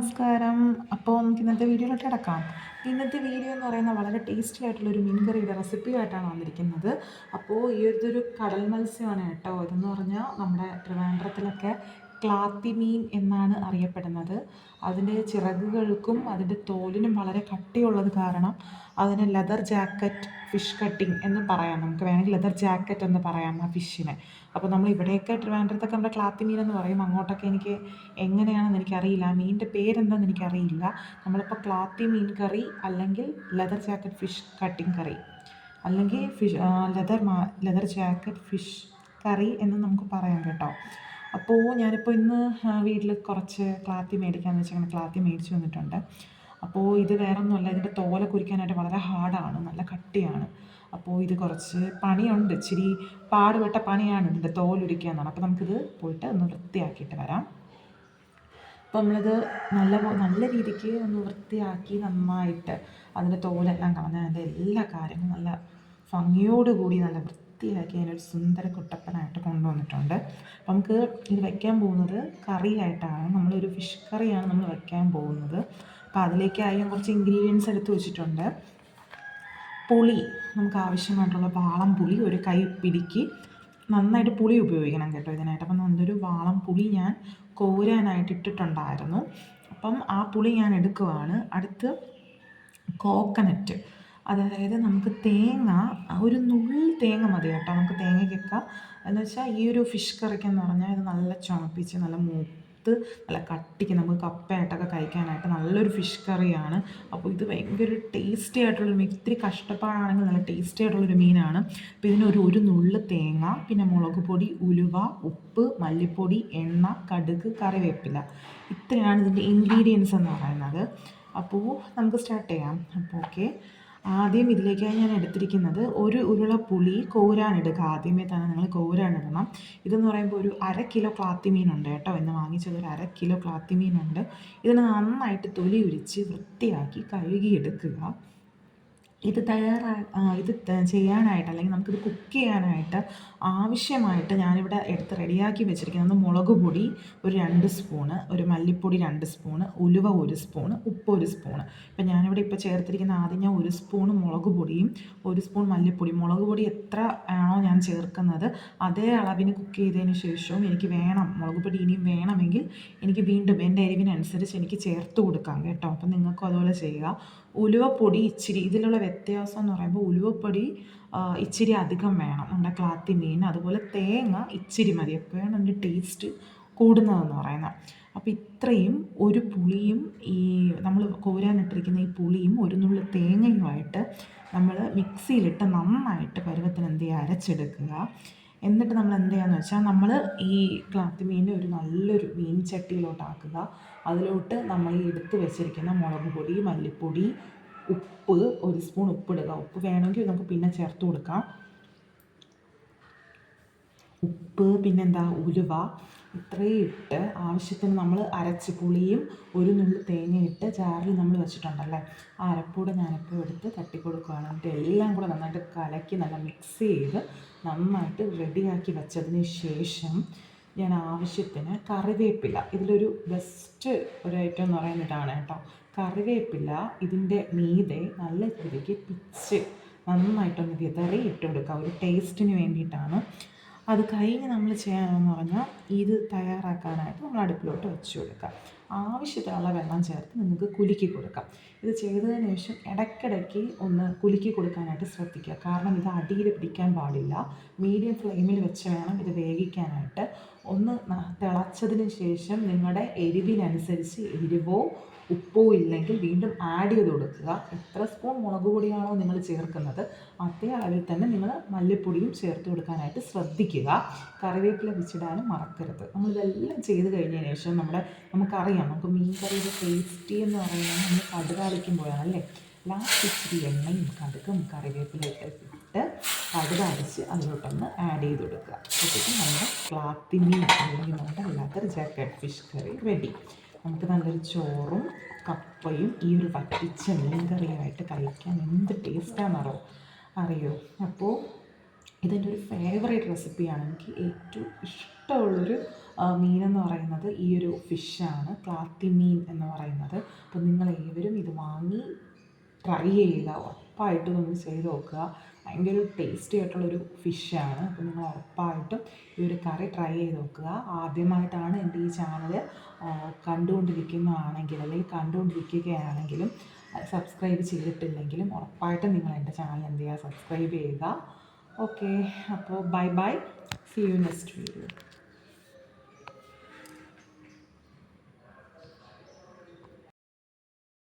നമസ്കാരം. അപ്പോൾ നമുക്ക് ഇന്നത്തെ വീഡിയോയിലോട്ട് കിടക്കാം. ഇന്നത്തെ വീഡിയോ എന്ന് പറയുന്നത് വളരെ ടേസ്റ്റി ആയിട്ടുള്ളൊരു മീൻകറിയുടെ റെസിപ്പിയായിട്ടാണ് വന്നിരിക്കുന്നത്. അപ്പോൾ ഈ ഒരു കടൽ മത്സ്യമാണ് കേട്ടോ. ഇതെന്ന് പറഞ്ഞാൽ നമ്മുടെ ട്രിവാൻഡ്രത്തിലൊക്കെ ക്ലാത്തി മീൻ എന്നാണ് അറിയപ്പെടുന്നത്. അതിന്റെ ചിറകുകൾക്കും അതിന്റെ തോലിനും വളരെ കട്ടിയുള്ളത് കാരണം അതിന് ലെതർ ജാക്കറ്റ് ഫിഷ് കട്ടിങ് എന്ന് പറയാം. നമുക്ക് വേണമെങ്കിൽ ലെതർ ജാക്കറ്റ് എന്ന് പറയാം ആ ഫിഷിനെ. അപ്പോൾ നമ്മൾ ഇവിടെയൊക്കെ ട്രിവാൻഡ്രത്തൊക്കെ നമ്മുടെ ക്ലാത്തി മീൻ എന്ന് പറയും. അങ്ങോട്ടൊക്കെ എനിക്ക് എങ്ങനെയാണെന്ന് എനിക്കറിയില്ല. ആ മീനിന്റെ പേരെന്താണെന്ന് എനിക്കറിയില്ല. നമ്മളിപ്പോൾ ക്ലാത്തി മീൻ കറി അല്ലെങ്കിൽ leather jacket fish cutting curry അല്ലെങ്കിൽ ഫിഷ് ലെതർ മാ ലെതർ ജാക്കറ്റ് ഫിഷ് കറി എന്ന് നമുക്ക് പറയാം കേട്ടോ. അപ്പോൾ ഞാനിപ്പോൾ ഇന്ന് വീട്ടിൽ കുറച്ച് ക്ലാത്തി മേടിക്കാമെന്ന് വെച്ചാൽ അങ്ങനെ ക്ലാത്തി മേടിച്ചു വന്നിട്ടുണ്ട്. അപ്പോൾ ഇത് വേറെ ഒന്നുമല്ല ഇതിന്റെ തോല കുരിക്കാനായിട്ട് വളരെ ഹാർഡാണ് നല്ല കട്ടിയാണ്. അപ്പോൾ ഇത് കുറച്ച് പണിയുണ്ട്. ഇച്ചിരി പാടുപെട്ട പണിയാണ് ഇതിന്റെ തോലുരിക്കുക എന്നാണ് അപ്പോൾ നമുക്കിത് പോയിട്ട് ഒന്ന് വൃത്തിയാക്കിയിട്ട് വരാം. അപ്പോൾ നമ്മളിത് നല്ല നല്ല രീതിക്ക് ഒന്ന് വൃത്തിയാക്കി നന്നായിട്ട് അതിന്റെ തോലെല്ലാം കളഞ്ഞ അതിന്റെ എല്ലാ കാര്യങ്ങളും നല്ല ഭംഗിയോടുകൂടി നല്ല വൃത്തിയാക്കി അതിനൊരു സുന്ദര കുട്ടപ്പനായിട്ട് കൊണ്ടുവന്നിട്ടുണ്ട്. അപ്പം നമുക്ക് ഇത് വെക്കാൻ പോകുന്നത് കറിയായിട്ടാണ്. നമ്മളൊരു ഫിഷ് കറിയാണ് നമ്മൾ വെക്കാൻ പോകുന്നത്. അപ്പോൾ അതിലേക്കായി ഞാൻ കുറച്ച് ഇൻഗ്രീഡിയൻസ് എടുത്ത് വെച്ചിട്ടുണ്ട്. പുളി നമുക്ക് ആവശ്യമായിട്ടുള്ള വാളം പുളി ഒരു കൈ പിടിക്ക്. നന്നായിട്ട് പുളി ഉപയോഗിക്കണം കേട്ടോ ഇതിനായിട്ട്. അപ്പം നല്ലൊരു വാളം പുളി ഞാൻ കോരാനായിട്ട് ഇട്ടിട്ടുണ്ടായിരുന്നു. അപ്പം ആ പുളി ഞാൻ എടുക്കുവാണ്. അടുത്ത് കോക്കനറ്റ് അതായത് നമുക്ക് തേങ്ങ ഒരു നുള്ള് തേങ്ങ മതി കേട്ടോ. നമുക്ക് തേങ്ങയ്ക്കൊക്കെ എന്ന് വെച്ചാൽ ഈ ഒരു ഫിഷ് കറിക്കെന്ന് പറഞ്ഞാൽ ഇത് നല്ല ചുമപ്പിച്ച് നല്ല മൂത്ത് നല്ല കട്ടിക്ക് നമുക്ക് കപ്പയായിട്ടൊക്കെ കഴിക്കാനായിട്ട് നല്ലൊരു ഫിഷ് കറിയാണ്. അപ്പോൾ ഇത് ഭയങ്കര ടേസ്റ്റി ആയിട്ടുള്ള മീൻ ഇത്തിരി കഷ്ടപ്പാടാണെങ്കിൽ നല്ല ടേസ്റ്റി ആയിട്ടുള്ളൊരു മീനാണ്. അപ്പോൾ ഇതിനൊരു ഒരു നുള്ള് തേങ്ങ പിന്നെ മുളക് പൊടി ഉലുവ ഉപ്പ് മല്ലിപ്പൊടി എണ്ണ കടുക് കറിവേപ്പില. ഇത്രയാണ് ഇതിന്റെ ഇൻഗ്രീഡിയൻസ് എന്ന് പറയുന്നത്. അപ്പോൾ നമുക്ക് സ്റ്റാർട്ട് ചെയ്യാം. അപ്പോൾ ഓക്കെ ആദ്യം ഇതിലേക്കായി ഞാൻ എടുത്തിരിക്കുന്നത് ഒരു ഉരുള പുളി കോരാനിടുക ആദ്യമേ തന്നെ നിങ്ങൾ കോരാനിടണം ഇതെന്ന് പറയുമ്പോൾ ഒരു അര കിലോ ക്ലാത്തി മീനുണ്ട് കേട്ടോ. ഇന്ന് വാങ്ങിച്ചത് ഒരു അര കിലോ ക്ലാത്തി മീനുണ്ട് ഇതിന് നന്നായിട്ട് തൊലി ഉരിച്ച് വൃത്തിയാക്കി കഴുകിയെടുക്കുക. ഇത് തയ്യാറാ ഇത് ചെയ്യാനായിട്ട് അല്ലെങ്കിൽ നമുക്കിത് കുക്ക് ചെയ്യാനായിട്ട് ആവശ്യമായിട്ട് ഞാനിവിടെ എടുത്ത് റെഡിയാക്കി വെച്ചിരിക്കുന്നത് മുളക് പൊടി ഒരു രണ്ട് സ്പൂണ് ഒരു മല്ലിപ്പൊടി രണ്ട് സ്പൂണ് ഉലുവ ഒരു സ്പൂണ് ഉപ്പ് ഒരു സ്പൂണ്. ഇപ്പം ഞാനിവിടെ ഇപ്പോൾ ചേർത്തിരിക്കുന്ന ആദ്യം ഞാൻ ഒരു സ്പൂൺ മുളക് പൊടിയും ഒരു സ്പൂൺ മല്ലിപ്പൊടി മുളക് പൊടി എത്ര ആണോ ഞാൻ ചേർക്കുന്നത് അതേ അളവിന് കുക്ക് ചെയ്തതിന് ശേഷവും എനിക്ക് വേണം മുളക് പൊടി ഇനിയും വേണമെങ്കിൽ എനിക്ക് വീണ്ടും എന്റെ എരിവിനനുസരിച്ച് എനിക്ക് ചേർത്ത് കൊടുക്കാം കേട്ടോ. അപ്പം നിങ്ങൾക്കും അതുപോലെ ചെയ്യുക. ഉലുവപ്പൊടി ഇച്ചിരി ഇതിലുള്ള വ്യത്യാസം എന്ന് പറയുമ്പോൾ ഉലുവപ്പൊടി ഇച്ചിരി അധികം വേണം. നമ്മുടെ ക്ലാത്തി മീൻ അതുപോലെ തേങ്ങ ഇച്ചിരി മതി. എപ്പോഴാണ് അതിന്റെ ടേസ്റ്റ് കൂടുന്നതെന്ന് പറയുന്നത്. അപ്പോൾ ഇത്രയും ഒരു പുളിയും ഈ നമ്മൾ കോരാനിട്ടിരിക്കുന്ന ഈ പുളിയും ഒരു നുള്ളു തേങ്ങയുമായിട്ട് നമ്മൾ മിക്സിയിലിട്ട് നന്നായിട്ട് പരുവത്തിന് എന്ത് ചെയ്യുക? അരച്ചെടുക്കുക. എന്നിട്ട് നമ്മൾ എന്ത് ചെയ്യാന്ന് വെച്ചാൽ നമ്മൾ ഈ ക്ലാത്ത് മീൻ ഒരു നല്ലൊരു മീൻ ചട്ടിയിലോട്ടാക്കുക. അതിലോട്ട് നമ്മൾ ഈ എടുത്ത് വെച്ചിരിക്കുന്ന മുളക് പൊടി മല്ലിപ്പൊടി ഉപ്പ് ഒരു സ്പൂൺ ഉപ്പിടുക. ഉപ്പ് വേണമെങ്കിൽ നമുക്ക് പിന്നെ ചേർത്ത് കൊടുക്കാം. ഉപ്പ് പിന്നെന്താ ഉലുവ ഇത്രയും ഇട്ട് ആവശ്യത്തിന് നമ്മൾ അരച്ച് പുളിയും ഒരു നുള്ളി തേങ്ങയിട്ട് ജാറിൽ നമ്മൾ വെച്ചിട്ടുണ്ടല്ലേ? ആ അരപ്പൂടെ ഞാനിപ്പോൾ എടുത്ത് തട്ടിക്കൊടുക്കുകയാണ്. എന്നിട്ട് എല്ലാം കൂടെ നന്നായിട്ട് കലക്കി നല്ല മിക്സ് ചെയ്ത് നന്നായിട്ട് റെഡിയാക്കി വെച്ചതിന് ശേഷം ഞാൻ ആവശ്യത്തിന് കറിവേപ്പില. ഇതിലൊരു ബെസ്റ്റ് ഒരു ഐറ്റം എന്ന് പറയുന്നതാണ് കേട്ടോ. കറിവേപ്പില ഇതിന്റെ മീതെ നല്ല രീതിക്ക് പിച്ച് നന്നായിട്ടൊന്ന് വിതറി ഇട്ട് കൊടുക്കുക. ഒരു ടേസ്റ്റിന് വേണ്ടിയിട്ടാണ്. അത് കഴിഞ്ഞ് നമ്മൾ ചെയ്യണമെന്ന് പറഞ്ഞാൽ ഇത് തയ്യാറാക്കാനായിട്ട് നമ്മൾ അടുപ്പിലോട്ട് വെച്ച് കൊടുക്കുക ആവശ്യത്തിനുള്ള വെള്ളം ചേർത്ത് നിങ്ങൾക്ക് കുലുക്കി കൊടുക്കാം. ഇത് ചെയ്തതിന് ശേഷം ഇടയ്ക്കിടയ്ക്ക് ഒന്ന് കുലുക്കി കൊടുക്കാനായിട്ട് ശ്രദ്ധിക്കുക. കാരണം ഇത് അടിയിൽ പിടിക്കാൻ പാടില്ല. മീഡിയം ഫ്ലെയിമിൽ വെച്ച് വേണം ഇത് വേവിക്കാനായിട്ട്. ഒന്ന് തിളച്ചതിന് ശേഷം നിങ്ങളുടെ എരിവിനനുസരിച്ച് എരിവോ ഉപ്പോ ഇല്ലെങ്കിൽ വീണ്ടും ആഡ് ചെയ്ത് കൊടുക്കുക. എത്ര സ്പൂൺ മുളക് പൊടിയാണോ നിങ്ങൾ ചേർക്കുന്നത് അതേ അളവിൽ തന്നെ നിങ്ങൾ മല്ലിപ്പൊടിയും ചേർത്ത് കൊടുക്കാനായിട്ട് ശ്രദ്ധിക്കുക. കറിവേപ്പില വെച്ചിടാനും മറക്കരുത്. നമ്മളിതെല്ലാം ചെയ്ത് കഴിഞ്ഞതിന് ശേഷം നമ്മുടെ നമുക്കറിയാം നമുക്ക് മീൻ കറിയുടെ ടേസ്റ്റി എന്ന് പറയുന്നത് നമ്മൾ കടുകാലിക്കുമ്പോഴാണ് അല്ലേ? ലാസ്റ്റ് ഇച്ചിരി എണ്ണയും കടുക്കും കറിവേപ്പില ഇട്ട് കടുക് അരച്ച് അതിലോട്ടൊന്ന് ആഡ് ചെയ്ത് കൊടുക്കുക. അപ്പോഴത്തേക്കും നമ്മുടെ ക്ലാത്തി മീൻ അല്ലെങ്കിൽ നമ്മുടെ leather jacket fish curry ready നമുക്ക് നല്ലൊരു ചോറും കപ്പയും ഈ ഒരു വറ്റിച്ച മീൻ കറിയുമായിട്ട് കഴിക്കാൻ എന്ത് ടേസ്റ്റാണെന്നറിയോ? അറിയോ? അപ്പോൾ ഇതെന്റെ ഒരു ഫേവറേറ്റ് റെസിപ്പിയാണ് എനിക്ക് ഏറ്റവും ഇഷ്ടമുള്ളൊരു മീനെന്ന് പറയുന്നത് ഈ ഒരു ഫിഷാണ് മീൻ എന്ന് പറയുന്നത്. അപ്പോൾ നിങ്ങൾ ഏവരും ഇത് വാങ്ങി ട്രൈ ചെയ്യുക ഉറപ്പായിട്ടും ഒന്ന് ചെയ്ത് നോക്കുക. ഭയങ്കര ടേസ്റ്റി ആയിട്ടുള്ളൊരു ഫിഷാണ് അപ്പോൾ നിങ്ങൾ ഉറപ്പായിട്ടും ഈ ഒരു കറി ട്രൈ ചെയ്ത് നോക്കുക. ആദ്യമായിട്ടാണ് എന്റെ ഈ ചാനൽ കണ്ടുകൊണ്ടിരിക്കുന്നതാണെങ്കിൽ അല്ലെങ്കിൽ കണ്ടുകൊണ്ടിരിക്കുകയാണെങ്കിലും സബ്സ്ക്രൈബ് ചെയ്തിട്ടില്ലെങ്കിലും ഉറപ്പായിട്ടും നിങ്ങൾ എന്റെ ചാനൽ എന്ത് ചെയ്യുക സബ്സ്ക്രൈബ് ചെയ്യുക. ഓക്കെ അപ്പോൾ bye bye see you next video